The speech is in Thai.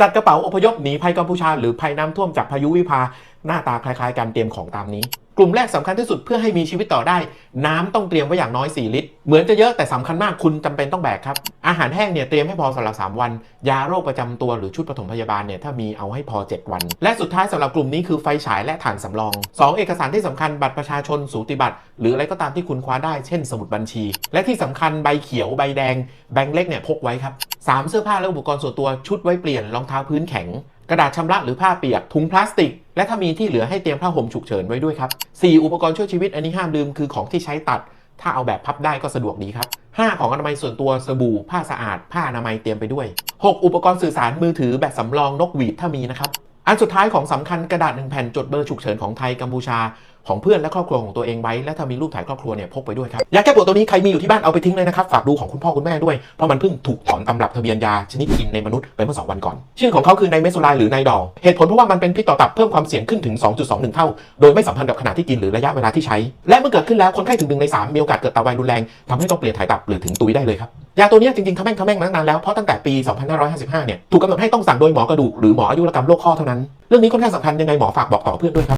จัดกระเป๋าอพยพหนีภัยกัมพูชาหรือภัยน้ำท่วมจากพายุวิภาหน้าตาคล้ายๆกันเตรียมของตามนี้ กลุ่มแรกสำคัญที่สุดเพื่อให้มีชีวิตต่อได้ น้ำต้องเตรียมไว้อย่างน้อย 4 ลิตร เหมือนจะเยอะแต่สำคัญมากคุณจำเป็นต้องแบกครับ อาหารแห้งเนี่ยเตรียมให้พอสำหรับ 3 วัน ยาโรคประจำตัวหรือชุดปฐมพยาบาลเนี่ยถ้ามีเอาให้พอ 7 วัน และสุดท้ายสำหรับกลุ่มนี้คือไฟฉายและถ่านสำรอง 2 เอกสารที่สำคัญบัตรประชาชนสูติบัตร หรืออะไรก็ตามที่คุณคว้าได้เช่น สมุดบัญชี และที่สำคัญใบเขียวใบแดงแบงค์เล็กเนี่ยพกไว้ครับ สามเสื้อผ้าและอุปกรณ์ส่วนตัวชุดไว้เปลี่ยนรองเท้าพื้นแข็ง กระดาษชำระหรือผ้าเปียกถุงพลาสติก และถ้ามีที่เหลือให้เตรียมผ้าห่มฉุกเฉินไว้ด้วยครับ 4 อุปกรณ์ช่วยชีวิตอันนี้ห้ามลืมคือของที่ใช้ตัด ถ้าเอาแบบพับได้ก็สะดวกดีครับ 5 ของอนามัยส่วนตัวสบู่ ผ้าสะอาด ผ้าอนามัยเตรียมไปด้วย 6 อุปกรณ์สื่อสารมือถือแบบสำรองนกหวีดถ้ามีนะครับอันสุดท้ายของสำคัญกระดาษหนึ่งแผ่นจดเบอร์ฉุกเฉินของไทยกัมพูชา ของเพื่อนและครอบครัวของตัวเองไว้ และถ้ามีรูปถ่ายครอบครัวเนี่ยพกไปด้วยครับยาแก้ปวดตัวนี้ใครมีอยู่ที่บ้านเอาไปทิ้งเลยนะครับฝากดูของคุณพ่อคุณแม่ด้วยเพราะมันเพิ่งถูกถอนตำรับทะเบียนยาชนิดกินในมนุษย์ไปเมื่อ 2 วันก่อน ชื่อของเขาคือไนเมสุไลหรือไนดอลเหตุผลเพราะว่ามันเป็นพิษต่อตับเพิ่มความเสี่ยงขึ้นถึง 2.21 เท่า โดยไม่สัมพันธ์กับขนาดที่กินหรือระยะเวลาที่ใช้ และเมื่อเกิดขึ้นแล้วคนไข้ถึงหนึ่งในสามมีโอกาสเกิดตาไวายรุนแรงทำให้ต้องเปลี่ยนถ่ายตับหรือถึงตุยได้เลยครับยาตัวนี้จริงๆทำแม่งทำแม่งมานานแล้วเพราะตั้งแต่ปี 2555 เนี่ยถูกกำหนดให้ต้องสั่งโดยหมอกระดูกหรือหมออายุรกรรมโรคข้อเท่านั้น เรื่องนี้ค่อนข้างสำคัญยังไงหมอฝากบอกต่อเพื่อนด้วยครับ